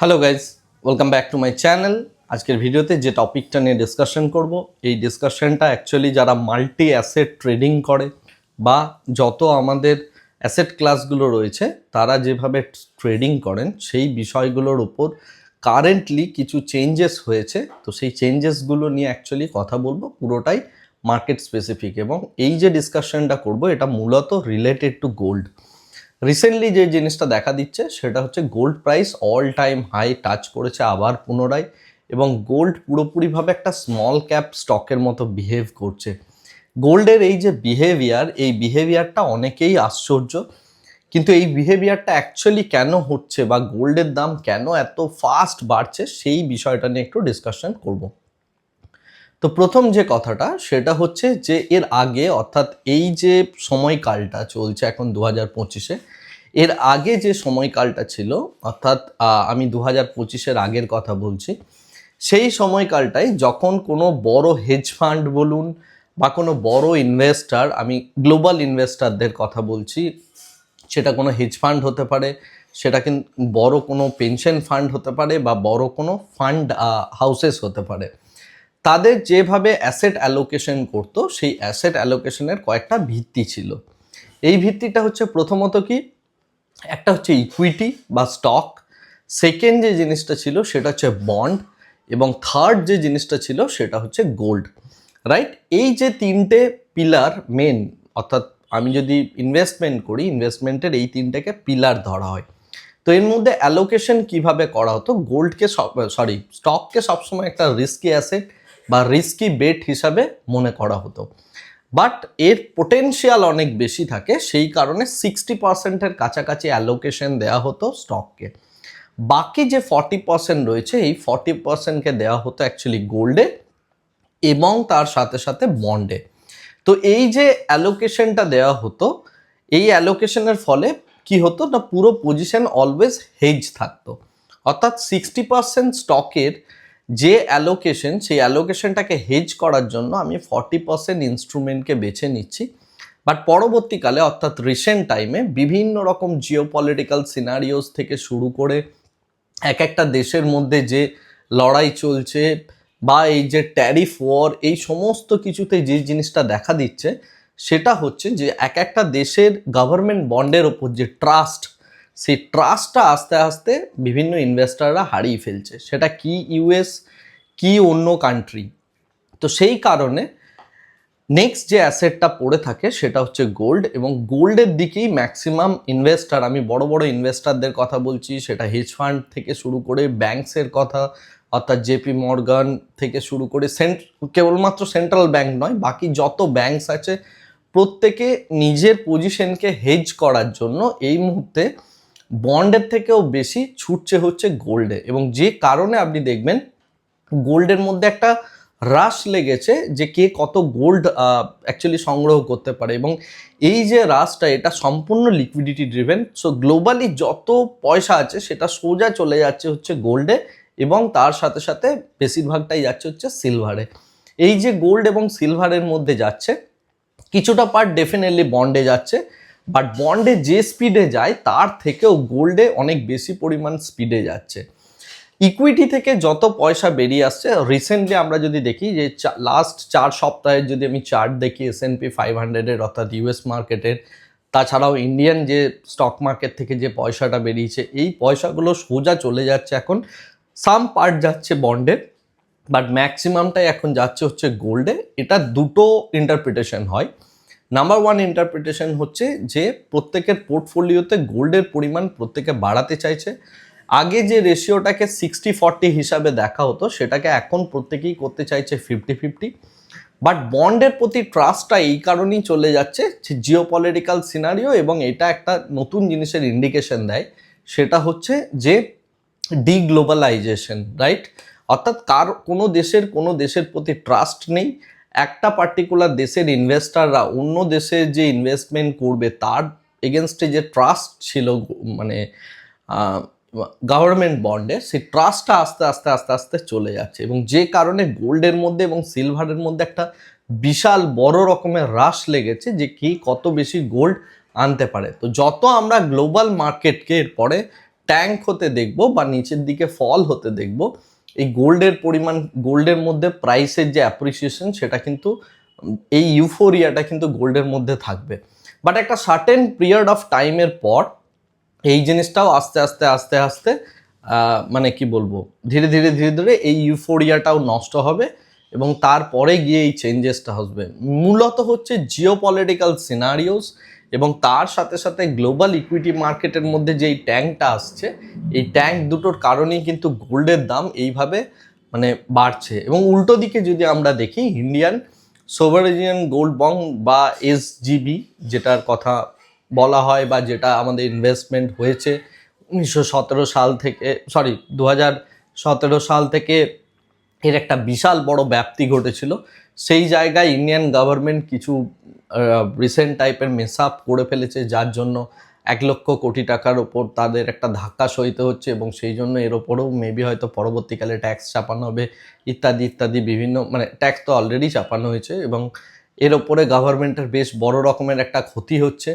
Hello guys welcome back to my channel আজকের ভিডিওতে যে টপিকটা নিয়ে ডিসকাশন করব, এই ডিসকাশনটা অ্যাকচুয়ালি যারা মাল্টি অ্যাসেট ট্রেডিং করে বা যত আমাদের অ্যাসেট ক্লাসগুলো রয়েছে, তারা যেভাবে ট্রেডিং করেন, সেই বিষয়গুলোর উপর কারেন্টলি কিছু চেঞ্জেস হয়েছে। তো সেই চেঞ্জেসগুলো নিয়ে অ্যাকচুয়ালি কথা বলব পুরোটাই মার্কেট স্পেসিফিক এবং এই যে ডিসকাশনটা করব, এটা মূলত রিলেটেড টু গোল্ড রিসেন্টলি যে জিনিসটা দেখা দিচ্ছে, সেটা হচ্ছে gold price all time high touch করেছে আবার পুনরায় এবং গোল্ড পুরোপুরিভাবে একটা স্মল ক্যাপ স্টকের মতো বিহেভ করছে। গোল্ডের এই যে বিহেভিয়ার এই বিহেভিয়ারটা অনেকেই আশ্চর্য, কিন্তু এই বিহেভিয়ারটা অ্যাকচুয়ালি কেন হচ্ছে বা গোল্ডের দাম কেন এত ফাস্ট বাড়ছে, সেই বিষয়টা নিয়ে একটু ডিসকাশন করব। তো প্রথম যে কথাটা, সেটা হচ্ছে যে এর আগে, অর্থাৎ এই যে সময়কালটা চলছে এখন দু হাজার পঁচিশে, এর আগে যে সময়কালটা ছিল, অর্থাৎ আমি দু হাজার পঁচিশের আগের কথা বলছি, সেই সময়কালটায় যখন কোনো বড় হেজ ফান্ড বলুন বা কোনো বড় ইনভেস্টার আমি গ্লোবাল ইনভেস্টারদের কথা বলছি, সেটা কোনো হেজ ফান্ড হতে পারে, সেটা কিন্তু বড় কোনো পেনশন ফান্ড হতে পারে বা বড় কোনো ফান্ড হাউসেস হতে পারে। তাদের যেভাবে অ্যাসেট অ্যালোকেশন করতো, সেই অ্যাসেট অ্যালোকেশনের কয়েকটা ভিত্তি ছিল। এই ভিত্তিটা হচ্ছে প্রথমত কি? একটা হচ্ছে ইকুইটি বা স্টক সেকেন্ড যে জিনিসটা ছিল সেটা হচ্ছে বন্ড এবং থার্ড যে জিনিসটা ছিল সেটা হচ্ছে গোল্ড রাইট এই যে তিনটে পিলার মেন অর্থাৎ আমি যদি ইনভেস্টমেন্ট করি ইনভেস্টমেন্টের এই তিনটাকে পিলার ধরা হয়। তো এর মধ্যে অ্যালোকেশন কীভাবে করা হতো? গোল্ডকে সব সরি স্টককে সবসময় একটা রিস্কি অ্যাসেট বা রিস্কি বেট হিসাবে মনে করা হতো। বাট এর পোটেনশিয়াল অনেক বেশি থাকে, সেই কারণে সিক্সটি পার্সেন্টের কাছাকাছি অ্যালোকেশন দেওয়া হতো স্টককে বাকি যে ফর্টি পার্সেন্ট রয়েছে, এই ফর্টি পার্সেন্টকে দেওয়া হতো অ্যাকচুয়ালি গোল্ডে এবং তার সাথে সাথে বন্ডে তো এই যে অ্যালোকেশনটা দেওয়া হতো, এই অ্যালোকেশনের ফলে কি হতো না, পুরো পজিশন অলওয়েজ হেজ থাকতো। অর্থাৎ সিক্সটি পার্সেন্ট স্টকের যে অ্যালোকেশন সেই অ্যালোকেশনটাকে হেজ করার জন্য আমি ফর্টি পার্সেন্ট ইনস্ট্রুমেন্টকে বেছে নিচ্ছি। বাট পরবর্তীকালে, অর্থাৎ রিসেন্ট টাইমে বিভিন্ন রকম জিও পলিটিক্যাল সিনারিওস থেকে শুরু করে, এক একটা দেশের মধ্যে যে লড়াই চলছে বা এই যে ট্যারিফ ওয়ার এই সমস্ত কিছুতে যে জিনিসটা দেখা দিচ্ছে, সেটা হচ্ছে যে এক একটা দেশের গভর্নমেন্ট বন্ডের ওপর যে ট্রাস্ট সেই ট্রাস্টটা আস্তে আস্তে বিভিন্ন ইনভেস্টাররা হারিয়ে ফেলছে। সেটা কি ইউএস কি অন্য কান্ট্রি তো সেই কারণে নেক্সট যে অ্যাসেটটা পড়ে থাকে সেটা হচ্ছে গোল্ড এবং গোল্ডের দিকেই ম্যাক্সিমাম ইনভেস্টার আমি বড় বড় ইনভেস্টারদের কথা বলছি, সেটা হেজ ফান্ড থেকে শুরু করে ব্যাংকসের কথা, অর্থাৎ জেপি মর্গান থেকে শুরু করে সেন্ট কেবলমাত্র সেন্ট্রাল ব্যাংক নয়, বাকি যত ব্যাংকস আছে, প্রত্যেকে নিজের পজিশনকে হেজ করার জন্য এই মুহূর্তে বন্ডের থেকেও বেশি ছুটছে হচ্ছে গোল্ডে। এবং যে কারণে আপনি দেখবেন গোল্ডের মধ্যে একটা হ্রাস লেগেছে যে কে কত গোল্ড অ্যাকচুয়ালি সংগ্রহ করতে পারে। এবং এই যে হ্রাসটা, এটা সম্পূর্ণ লিকুইডিটি ড্রিভেন সো গ্লোবালি যত পয়সা আছে, সেটা সোজা চলে যাচ্ছে হচ্ছে গোল্ডে এবং তার সাথে সাথে বেশিরভাগটাই যাচ্ছে হচ্ছে সিলভারে এই যে গোল্ড এবং সিলভারের মধ্যে যাচ্ছে, কিছুটা পার্ট ডেফিনেটলি বন্ডে যাচ্ছে। বাট বন্ডে যে স্পিডে যায়, তার থেকেও গোল্ডে অনেক বেশি পরিমাণ স্পিডে যাচ্ছে। ইকুইটি থেকে যত পয়সা বেরিয়ে আসছে, রিসেন্টলি আমরা যদি দেখি যে লাস্ট চার সপ্তাহের যদি আমি চার্ট দেখি এস এন পি ফাইভ হান্ড্রেডের অর্থাৎ ইউএস মার্কেটের তাছাড়াও ইন্ডিয়ান যে স্টক মার্কেট থেকে যে পয়সাটা বেরিয়েছে, এই পয়সাগুলো সোজা চলে যাচ্ছে এখন। সাম পার্ট যাচ্ছে বন্ডে বাট ম্যাক্সিমামটাই এখন যাচ্ছে হচ্ছে গোল্ডে। এটা দুটো ইন্টারপ্রিটেশন হয়। নাম্বার ওয়ান ইন্টারপ্রিটেশন হচ্ছে যে প্রত্যেকের পোর্টফোলিওতে গোল্ডের পরিমাণ প্রত্যেকে বাড়াতে চাইছে। আগে যে রেশিওটাকে সিক্সটি ফর্টি হিসাবে দেখা হতো, সেটাকে এখন প্রত্যেকেই করতে চাইছে ফিফটি ফিফটি বাট বন্ডের প্রতি ট্রাস্টটা এই কারণেই চলে যাচ্ছে যে জিও পলিটিক্যাল সিনারিও এবং এটা একটা নতুন জিনিসের ইন্ডিকেশন দেয়, সেটা হচ্ছে যে ডিগ্লোবালাইজেশন রাইট অর্থাৎ কার কোনো দেশের কোনো দেশের প্রতি ট্রাস্ট নেই একটা পার্টিকুলার দেশের ইনভেস্টাররা অন্য দেশে যে ইনভেস্টমেন্ট করবে, তার এগেনস্টে যে ট্রাস্ট ছিল মানে গভর্নমেন্ট বন্ডে সেই ট্রাস্টটা আস্তে আস্তে আস্তে আস্তে চলে যাচ্ছে। এবং যে কারণে গোল্ডের মধ্যে এবং সিলভারের মধ্যে একটা বিশাল বড় রকমের হ্রাস লেগেছে যে কি কত বেশি গোল্ড আনতে পারে। তো যত আমরা গ্লোবাল মার্কেটকে এরপরে ট্যাঙ্ক হতে দেখব বা নিচের দিকে ফল হতে দেখব এই গোল্ডের পরিমাণ, গোল্ডের মধ্যে প্রাইসের যে অ্যাপ্রিসিয়েশন সেটা কিন্তু, এই ইউফোরিয়াটা কিন্তু গোল্ডের মধ্যে থাকবে। বাট একটা সার্টেন পিরিয়ড অফ টাইমের পর, এই জিনিসটাও আস্তে আস্তে আস্তে আস্তে মানে কি বলব, ধীরে ধীরে ধীরে ধীরে এই ইউফোরিয়াটাও নষ্ট হবে এবং তারপরে গিয়ে এই চেঞ্জেসটা আসবে। মূলত হচ্ছে জিও পলিটিক্যাল সিনারিওস এবং তার সাথে সাথে গ্লোবাল ইকুইটি মার্কেটের মধ্যে যে এই ট্যাঙ্কটা আসছে, এই ট্যাঙ্ক দুটোর কারণেই কিন্তু গোল্ডের দাম এইভাবে মানে বাড়ছে। এবং উল্টো দিকে যদি আমরা দেখি, ইন্ডিয়ান সোভারেজিয়ান গোল্ড বং বা এসজিবি যেটার কথা বলা হয় বা যেটা আমাদের ইনভেস্টমেন্ট হয়েছে, উনিশশো সতেরো সাল থেকে, সরি, দু হাজার সতেরো সাল থেকে এর একটা বিশাল বড় ব্যাপ্তি ঘটেছিল। সেই জায়গায় ইন্ডিয়ান গভর্নমেন্ট কিছু রিসেন্ট টাইপের মেস আপ করে ফেলেছে, যার জন্য এক লক্ষ কোটি টাকার ওপর তাদের একটা ধাক্কা সইতে হচ্ছে এবং সেই জন্য এর ওপরেও মেবি হয়তো পরবর্তীকালে ট্যাক্স চাপানো হবে, ইত্যাদি ইত্যাদি, বিভিন্ন মানে ট্যাক্স তো অলরেডি চাপানো হয়েছে এবং এর ওপরে গভর্নমেন্টের বেশ বড় রকমের একটা ক্ষতি হচ্ছে।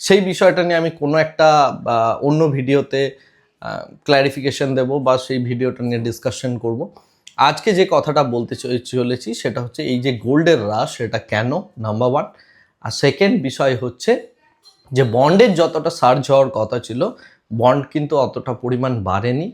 সেই বিষয়টা নিয়ে আমি কোনো একটা অন্য ভিডিওতে ক্ল্যারিফিকেশন দেব বা সেই ভিডিওটা নিয়ে ডিসকাশন করব। আজকে যে কথাটা বলতে চলেছি, সেটা হচ্ছে এই যে গোল্ডের রাশ সেটা কেন? নাম্বার ওয়ান আর সেকেন্ড বিষয় হচ্ছে যে বন্ডের যতটা সার্জ হওয়ার কথা ছিল বন্ড কিন্তু অতটা পরিমাণ বাড়েনি।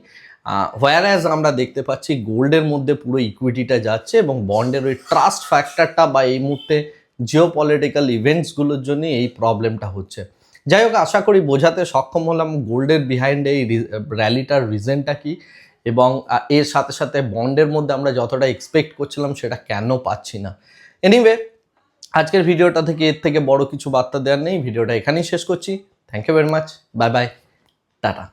হোয়ার অ্যাজ আমরা দেখতে পাচ্ছি গোল্ডের মধ্যে পুরো ইকুইটিটা যাচ্ছে এবং বন্ডের ওই ট্রাস্ট ফ্যাক্টরটা বা এই মুহূর্তে জিও পলিটিক্যাল ইভেন্টসগুলোর জন্য এই প্রবলেমটা হচ্ছে। যাই হোক, আশা করি বোঝাতে সক্ষম হলাম গোল্ডের বিহাইন্ড এই র্যালিটার রিজনটা কি এবং এর সাথে সাথে বন্ডের মধ্যে আমরা যতটা এক্সপেক্ট করছিলাম সেটা কেন পাচ্ছি না। এনিওয়ে আজকের ভিডিওটা থেকে এর থেকে বড় কিছু বার্তা দেওয়ার নেই। ভিডিওটা এখানেই শেষ করছি। Thank you very much bye bye tata.